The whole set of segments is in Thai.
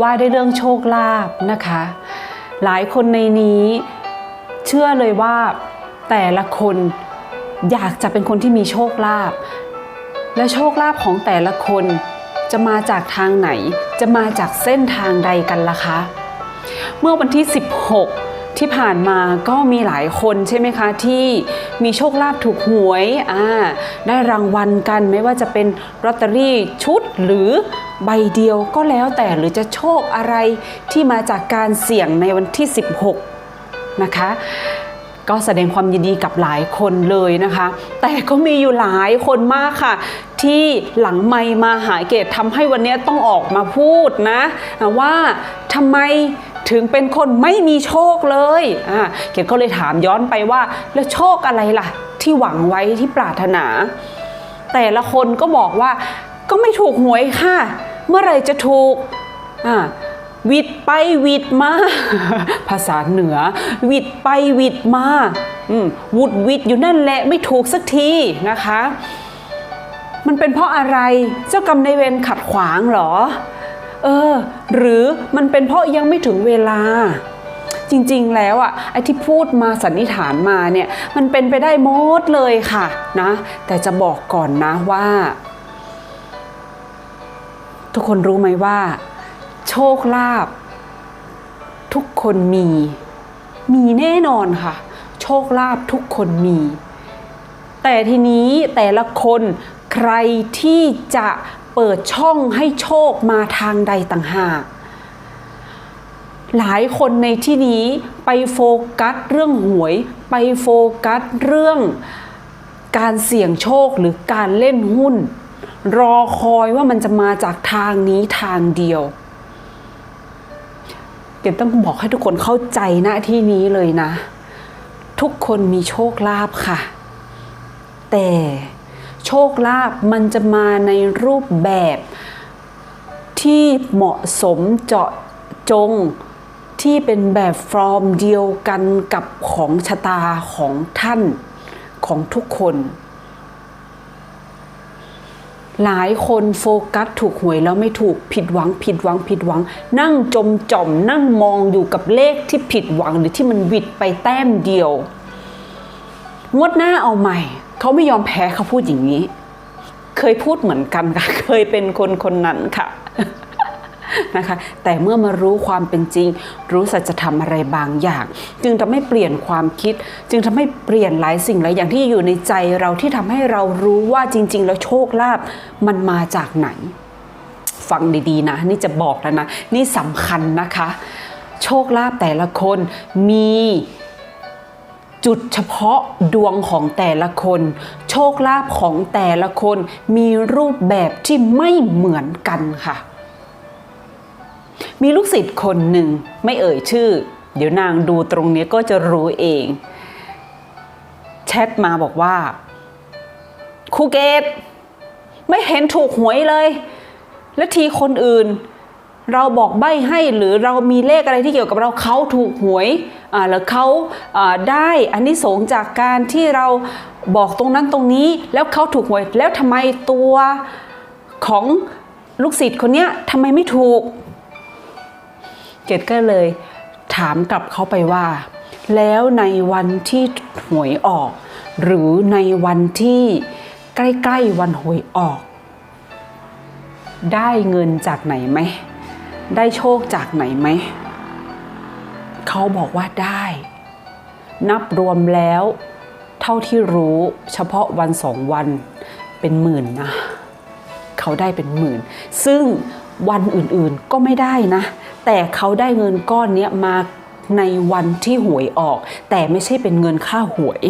ว่าได้เรื่องโชคลาภนะคะ หลายคนในนี้เชื่อเลยว่าแต่ละคนอยากจะเป็นคนที่มีโชคลาภและโชคลาภของแต่ละคนจะมาจากทางไหน จะมาจากเส้นทางใดกันล่ะคะ เมื่อวันที่ 16 ที่ผ่านมาก็มีหลายคนใช่ไหมคะที่มีโชคลาภถูกหวยอ่าได้รางวัลกันไม่ว่าจะเป็นลอตเตอรี่ชุดหรือใบเดียวก็แล้วแต่หรือจะโชคอะไรที่มาจากการเสี่ยงในวันที่ 16 นะคะ ก็แสดงความยินดีกับหลายคนเลยนะคะ แต่ก็มีอยู่หลายคนมากค่ะ ที่หลังไม่มาหาเกตทำให้วันนี้ต้องออกมาพูดนะ ว่าทำไม ถึงเป็นคนไม่มีโชคเลยอ่าเกดก็เลยถามย้อนไปว่า แล้วโชคอะไรล่ะ ที่หวังไว้ที่ปรารถนา แต่ละคนก็บอกว่าก็ไม่ถูกหวยค่ะ เมื่อไรจะถูกอ่าวิดไปวิดมา ภาษาเหนือ วิดไปวิดมาวุดวิดอยู่นั่นแหละไม่ถูกสักทีนะคะ มันเป็นเพราะอะไรเจ้ากรรมในายเวรขัดขวางเหรอ เออ หรือมันเป็นเพราะยังไม่ถึงเวลา จริงๆแล้วอะไอ้ที่พูดมาสันนิษฐานมาเนี่ย มันเป็นไปได้หมดเลยค่ะนะ แต่จะบอกก่อนนะว่า ทุกคนรู้ไหมว่า โชคลาภทุกคนมี มีแน่นอนค่ะ โชคลาภทุกคนมี แต่ทีนี้แต่ละคนใครที่จะ เปิดช่องให้โชคมาทางใดต่างหาก หลายคนในที่นี้ไปโฟกัสเรื่องหวย ไปโฟกัสเรื่องการเสี่ยงโชคหรือการเล่นหุ้น รอคอยว่ามันจะมาจากทางนี้ทางเดียวเดี๋ยวต้องบอกให้ทุกคนเข้าใจหน้าที่นี้เลยนะ ทุกคนมีโชคลาภค่ะ แต่ โชคลาภมันจะมาในรูปแบบที่เหมาะสมเจาะจงที่เป็นแบบฟอร์มเดียวกันกับของชะตาของท่านของทุกคน หลายคนโฟกัสถูกหวยแล้วไม่ถูกผิดหวังผิดหวังผิดหวัง นั่งจมจ่อมนั่งมองอยู่กับเลขที่ผิดหวังหรือที่มันวิดไปแต้มเดียว งวดหน้าเอาใหม่ เขาไม่ยอมแพ้เขาพูดอย่างนี้ เคยพูดเหมือนกันค่ะ เคยเป็นคนคนนั้นค่ะนะคะ แต่เมื่อมารู้ความเป็นจริง รู้สัจธรรมอะไรบางอย่าง จึงทำให้เปลี่ยนความคิด จึงทำให้เปลี่ยนหลายสิ่งหลายอย่างที่อยู่ในใจเราที่ทำให้เรารู้ว่าจริง ๆ แล้วโชคลาภมันมาจากไหน ฟังดีๆนะ นี่จะบอกแล้วนะ นี่สำคัญนะคะ โชคลาภแต่ละคนมี จุดเฉพาะดวงของแต่ละคน โชคลาภของแต่ละคนมีรูปแบบที่ไม่เหมือนกันค่ะ มีลูกศิษย์คนหนึ่งไม่เอ่ยชื่อ เดี๋ยวนางดูตรงนี้ก็จะรู้เอง แชทมาบอกว่าครูเกตไม่เห็นถูกหวยเลย และทีคนอื่น เราบอกใบ้ให้หรือเรามีเลขอะไรที่เกี่ยวกับเราเขาถูกหวยอ่าแล้วเขาได้อันนี้สงสจากการที่เราบอกตรงนั้นตรงนี้ แล้วเขาถูกหวย แล้วทำไมตัวของลูกศิษย์คนนี้ทำไมไม่ถูก เกดก็เลยถามกลับเขาไปว่า แล้วในวันที่หวยออก หรือในวันที่ใกล้ ๆ วันหวยออก ได้เงินจากไหนไหม ได้โชคจากไหนไหม เขาบอกว่าได้ นับรวมแล้ว เท่าที่รู้เฉพาะวันสองวันเป็นหมื่นนะ เขาได้เป็นหมื่น ซึ่งวันอื่นๆก็ไม่ได้นะ แต่เขาได้เงินก้อนนี้มาในวันที่หวยออก แต่ไม่ใช่เป็นเงินค่าหวย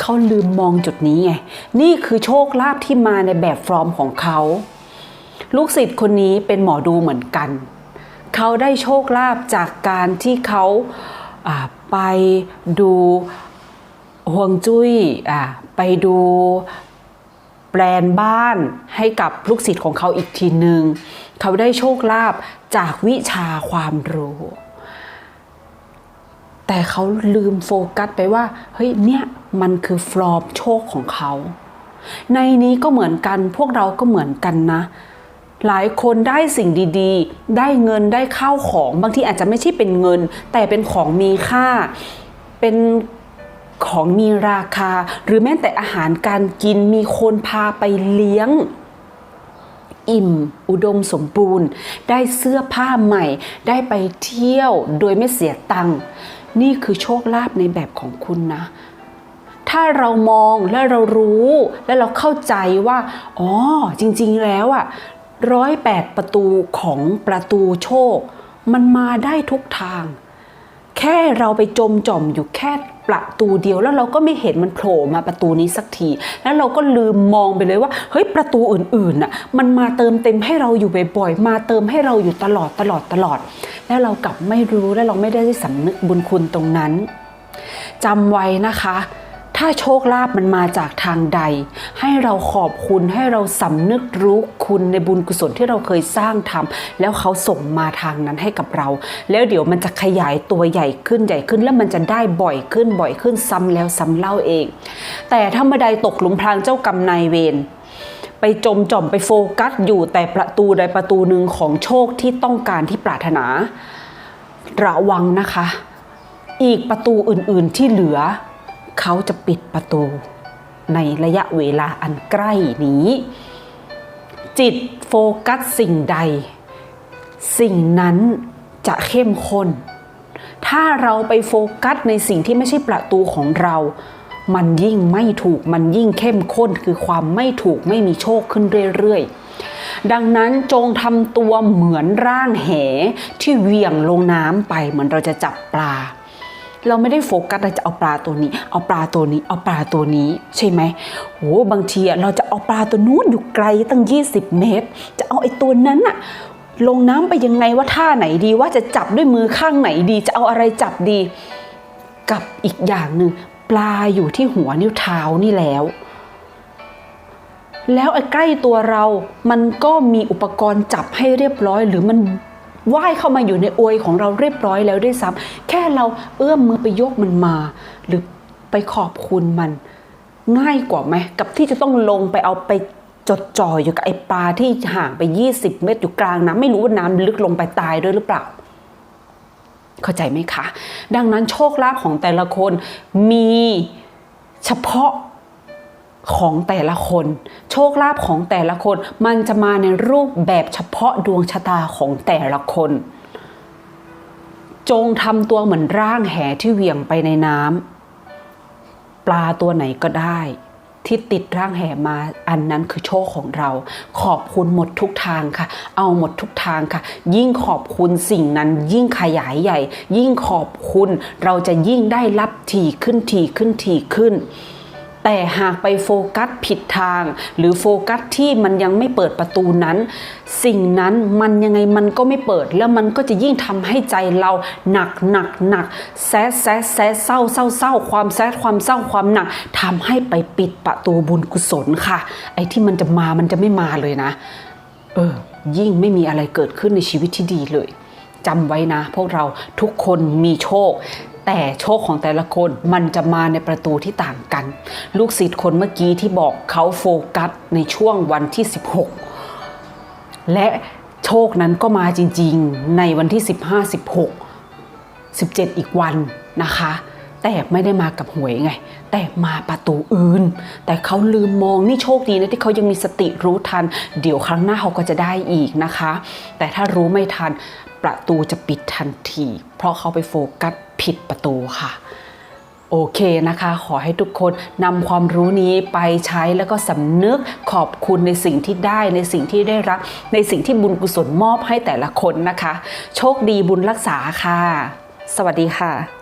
เขาลืมมองจุดนี้ไง นี่คือโชคลาภที่มาในแบบฟอร์มของเขา ลูกศิษย์คนนี้เป็นหมอดูเหมือนกัน เขาได้โชคลาภจากการที่เขาไปดูห่วงจุ้ยไปดูแปลนบ้านให้กับลูกศิษย์ของเขาอีกทีหนึ่งเขาได้โชคลาภจากวิชาความรู้ แต่เขาลืมโฟกัสไปว่า เฮ้ยเนี่ยมันคือฟลอมโชคของเขา ในนี้ก็เหมือนกันพวกเราก็เหมือนกันนะ หลายคนได้สิ่งดีๆ ได้เงินได้ข้าวของบางทีอาจจะไม่ใช่เป็นเงิน แต่เป็นของมีค่า เป็นของมีราคา หรือแม้แต่อาหารการกินมีคนพาไปเลี้ยง อิ่ม อุดมสมบูรณ์ ได้เสื้อผ้าใหม่ ได้ไปเที่ยวโดยไม่เสียตังค์นี่คือโชคลาภในแบบของคุณนะ ถ้าเรามองและเรารู้และเราเข้าใจว่า อ๋อ จริง ๆ แล้วอะ ร้อยแปดประตูของประตูโชค มันมาได้ทุกทาง แค่เราไปจมจ่อมอยู่แค่ประตูเดียวแล้วเราก็ไม่เห็นมันโผล่มาประตูนี้สักที แล้วเราก็ลืมมองไปเลยว่าเฮ้ยประตูอื่นๆน่ะมันมาเติมเต็มให้เราอยู่บ่อยๆมาเติมให้เราอยู่ตลอดตลอดตลอด แล้วเรากลับไม่รู้และเราไม่ได้สำนึกบุญคุณตรงนั้นจำไว้นะคะ ถ้าโชคลาภมันมาจากทางใด ให้เราขอบคุณให้เราสำนึกรู้คุณในบุญกุศลที่เราเคยสร้างทำแล้วเขาส่งมาทางนั้นให้กับเรา แล้วเดี๋ยวมันจะขยายตัวใหญ่ขึ้นใหญ่ขึ้น แล้วมันจะได้บ่อยขึ้นบ่อยขึ้นซ้ำแล้วซ้ำเล่าเอง แต่ถ้าเมื่อใดตกหลุมพรางเจ้ากรรมนายเวรไปจมจ่อมไปโฟกัสอยู่แต่ประตูใดประตูหนึ่งของโชคที่ต้องการที่ปรารถนา ระวังนะคะ อีกประตูอื่นๆที่เหลือ เขาจะปิดประตู ในระยะเวลาอันใกล้นี้ จิตโฟกัสสิ่งใด สิ่งนั้นจะเข้มข้น ถ้าเราไปโฟกัสในสิ่งที่ไม่ใช่ประตูของเรา มันยิ่งไม่ถูกมันยิ่งเข้มข้นคือความไม่ถูกไม่มีโชคขึ้นเรื่อยๆดังนั้นจงทำตัวเหมือนร่างแหที่เหวี่ยงลงน้ำไปเหมือนเราจะจับปลา เราไม่ได้โฟกัสเราจะเอาปลาตัวนี้ เอาปลาตัวนี้ เอาปลาตัวนี้ใช่ไหมโหบางทีอะเราจะเอาปลาตัวนู้นอยู่ไกลตั้ง 20 เมตร จะเอาไอ้ตัวนั้นอะลงน้ำไปยังไงว่าท่าไหนดีว่าจะจับด้วยมือข้างไหนดี จะเอาอะไรจับดี กับอีกอย่างหนึ่งปลาอยู่ที่หัวนิ้วเท้านี่แล้วแล้วไอ้ใกล้ตัวเรา มันก็มีอุปกรณ์จับให้เรียบร้อย หรือมัน ว่ายเข้ามาอยู่ในอวยของเราเรียบร้อยแล้วด้วยซ้ำแค่เราเอื้อมมือไปยกมันมา หรือไปขอบคุณมัน ง่ายกว่าไหมกับที่จะต้องลงไปเอาไปจดจ่ออยู่กับไอปลาที่ห่างไป 20 เมตรอยู่กลางน้ำไม่รู้ว่าน้ำลึกลงไปตายด้วยหรือเปล่า เข้าใจไหมคะ ดังนั้นโชคลาภของแต่ละคนมีเฉพาะ ของแต่ละคน โชคลาภของแต่ละคน มันจะมาในรูปแบบเฉพาะดวงชะตาของแต่ละคน จงทำตัวเหมือนร่างแหที่เหวี่ยงไปในน้ำปลาตัวไหนก็ได้ ที่ติดร่างแหมาอันนั้นคือโชคของเรา ขอบคุณหมดทุกทางค่ะ เอาหมดทุกทางค่ะ ยิ่งขอบคุณสิ่งนั้น ยิ่งขยายใหญ่ ยิ่งขอบคุณ เราจะยิ่งได้รับถี่ขึ้นถี่ขึ้นถี่ขึ้น แต่หากไปโฟกัสผิดทาง หรือโฟกัสที่มันยังไม่เปิดประตูนั้น สิ่งนั้นมันยังไงมันก็ไม่เปิด แล้วมันก็จะยิ่งทำให้ใจเราหนักหนักหนักแซะแซะแซะเศร้าเศร้าเศร้าความแซะความเศร้าความหนักทำให้ไปปิดประตูบุญกุศลค่ะ ไอ้ที่มันจะมามันจะไม่มาเลยนะ เออ ยิ่งไม่มีอะไรเกิดขึ้นในชีวิตที่ดีเลยจำไว้นะ พวกเราทุกคนมีโชค แต่โชคของแต่ละคนมันจะมาในประตูที่ต่างกัน ลูกศิษย์คนเมื่อกี้ที่บอกเขาโฟกัสในช่วงวันที่ 16 และโชคนั้นก็มาจริงๆ ในวันที่ 15 16 17 อีกวันนะคะ แต่ไม่ได้มากับหวยไง แต่มาประตูอื่น แต่เขาลืมมองนี่โชคดีนะที่เขายังมีสติรู้ทัน เดี๋ยวครั้งหน้าเขาก็จะได้อีกนะคะ แต่ถ้ารู้ไม่ทันประตูจะปิดทันที เพราะเขาไปโฟกัสผิดประตูค่ะโอเคนะคะ ขอให้ทุกคนนำความรู้นี้ไปใช้แล้วก็สำนึกขอบคุณในสิ่งที่ได้ในสิ่งที่ได้รับ ในสิ่งที่บุญกุศลมอบให้แต่ละคนนะคะ โชคดีบุญรักษาค่ะ สวัสดีค่ะ